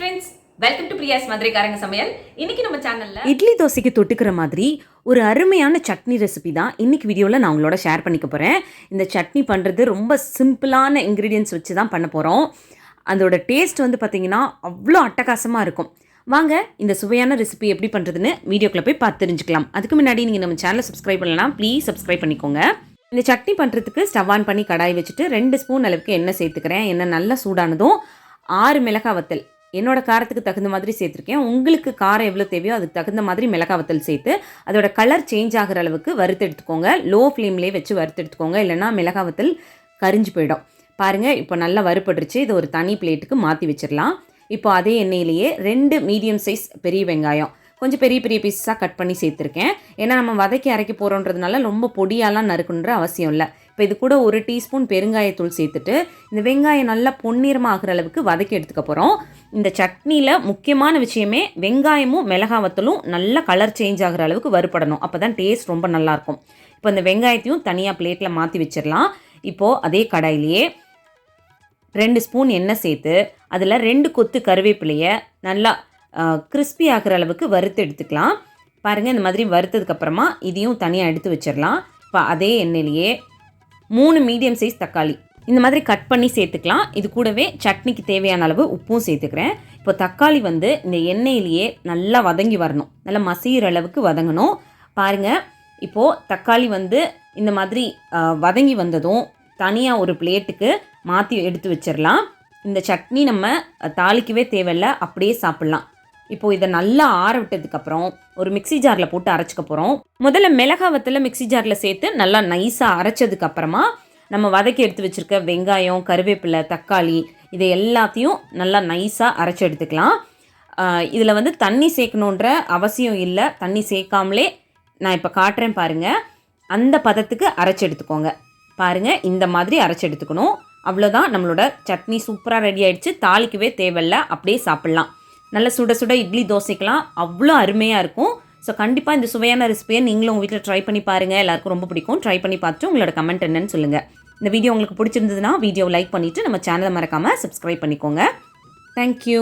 Friends welcome to Priya's மதுரைக்காரங்க சமையல் இன்னைக்கு நம்ம சேனல்ல இட்லி தோசைக்கு தொட்டுக்கிற மாதிரி ஒரு அருமையான சட்னி ரெசிபி தான் இன்றைக்கி வீடியோவில் நான் உங்களோட ஷேர் பண்ணிக்க போகிறேன் இந்த சட்னி பண்ணுறது ரொம்ப சிம்பிளான இன்க்ரீடியன்ஸ் வச்சு தான் பண்ண போகிறோம் அதோட டேஸ்ட் வந்து பார்த்திங்கன்னா அவ்வளோ அட்டகாசமாக இருக்கும். வாங்க இந்த சுவையான ரெசிபி எப்படி பண்ணுறதுன்னு வீடியோக்குள்ளே போய் பார்த்து தெரிஞ்சுக்கலாம். அதுக்கு முன்னாடி நீங்கள் நம்ம சேனலை சப்ஸ்கிரைப் பண்ணலாம் ப்ளீஸ் சப்ஸ்கிரைப் பண்ணிக்கோங்க. இந்த சட்னி பண்ணுறதுக்கு ஸ்டவ் ஆன் பண்ணி கடாய் வச்சுட்டு ரெண்டு ஸ்பூன் அளவுக்கு எண்ணெய் சேர்த்துக்கிறேன். எண்ணெய் நல்லா சூடானதும் ஆறு மிளகாய் வத்தல் என்னோடய காரத்துக்கு தகுந்த மாதிரி சேர்த்துருக்கேன். உங்களுக்கு காரம் எவ்வளோ தேவையோ அதுக்கு தகுந்த மாதிரி மிளகாய் வத்தல் சேர்த்து அதோட கலர் சேஞ்ச் ஆகிற அளவுக்கு வறுத்து எடுத்துக்கோங்க. லோ ஃப்ளேம்லேயே வச்சு வறுத்து எடுத்துக்கோங்க. இல்லைன்னா மிளகாய் வத்தல் கரிஞ்சு போயிடும். பாருங்கள் இப்போ நல்லா வறுபட்டுருச்சு. இதை ஒரு தனி பிளேட்டுக்கு மாற்றி வச்சிடலாம். இப்போ அதே எண்ணெயிலேயே ரெண்டு மீடியம் சைஸ் பெரிய வெங்காயம். கொஞ்சம் பெரிய பெரிய பீஸாக கட் பண்ணி சேர்த்துருக்கேன். ஏன்னா நம்ம வதக்கி அரைக்க போகிறோன்றதுனால ரொம்ப பொடியாலாம் நறுக்குன்ற அவசியம் இல்லை. இப்போ இது கூட ஒரு டீஸ்பூன் பெருங்காயத்தூள் சேர்த்துட்டு இந்த வெங்காயம் நல்லா பொன்னிறமாக ஆகிற அளவுக்கு வதக்கி எடுத்துக்க போகிறோம் இந்த சட்னியில் முக்கியமான விஷயமே வெங்காயமும் மிளகாவத்தலும் வத்தலும் கலர் சேஞ்ச் ஆகிற அளவுக்கு வறுபடணும். அப்போ தான் டேஸ்ட் ரொம்ப நல்லாயிருக்கும் இப்போ இந்த வெங்காயத்தையும் தனியாக பிளேட்டில் மாற்றி வச்சிடலாம். இப்போது அதே கடாயிலேயே ரெண்டு ஸ்பூன் எண்ணெய் சேர்த்து அதில் ரெண்டு கொத்து கருவேப்பிலையை நல்லா கிறிஸ்பி ஆகிற அளவுக்கு வறுத்து எடுத்துக்கலாம். பாருங்கள் இந்த மாதிரி வறுத்ததுக்கப்புறமா இதையும் தனியாக எடுத்து வச்சிடலாம். இப்போ அதே எண்ணெயிலேயே மூணு மீடியம் சைஸ் தக்காளி இந்த மாதிரி கட் பண்ணி சேர்த்துக்கலாம். இது கூடவே சட்னிக்கு தேவையான அளவு உப்பும் சேர்த்துக்கிறேன். இப்போ தக்காளி வந்து இந்த எண்ணெயிலேயே நல்லா வதங்கி வரணும். நல்லா மசிகிற அளவுக்கு வதங்கணும். பாருங்கள் இப்போது தக்காளி வந்து இந்த மாதிரி வதங்கி வந்ததும் தனியாக ஒரு பிளேட்டுக்கு மாற்றி எடுத்து வச்சிடலாம் இந்த சட்னி நம்ம தாளிக்கவே தேவையில்ல அப்படியே சாப்பிட்லாம். இப்போது இதை நல்லா ஆற விட்டதுக்கப்புறம் ஒரு மிக்ஸி ஜாரில் போட்டு அரைச்சிக்க போகிறோம் முதல்ல மிளகா வத்தில் மிக்ஸி ஜாரில் சேர்த்து நல்லா நைஸாக அரைச்சதுக்கப்புறமா நம்ம வதக்கி எடுத்து வச்சுருக்க வெங்காயம் கருவேப்பிலை தக்காளி இதை எல்லாத்தையும் நல்லா நைஸாக அரைச்சி எடுத்துக்கலாம். இதில் வந்து தண்ணி சேர்க்கணுன்ற அவசியம் இல்லை. தண்ணி சேர்க்காமலே நான் இப்போ காட்டுறேன் பாருங்கள் அந்த பதத்துக்கு அரைச்சி எடுத்துக்கோங்க. பாருங்கள் இந்த மாதிரி அரைச்சி எடுத்துக்கணும். அவ்வளோதான் நம்மளோட சட்னி சூப்பராக ரெடி ஆகிடுச்சு தாளிக்கவே தேவையில்ல. அப்படியே சாப்பிட்லாம். நல்ல சுட சுட இட்லி தோசைக்கெலாம். அவ்வளோ அருமையாக இருக்கும். ஸோ கண்டிப்பாக இந்த சுவையான ரெசிபியை நீங்களும் உங்கள் வீட்டில் ட்ரை பண்ணி பாருங்கள் எல்லாருக்கும் ரொம்ப பிடிக்கும். ட்ரை பண்ணி பார்த்துட்டு உங்களோட கமெண்ட் என்னன்னு சொல்லுங்கள் இந்த வீடியோ உங்களுக்கு பிடிச்சிருந்ததுன்னா வீடியோ லைக் பண்ணிவிட்டு நம்ம சேனலை மறக்காமல் சப்ஸ்கிரைப் பண்ணிக்கோங்க. தேங்க்யூ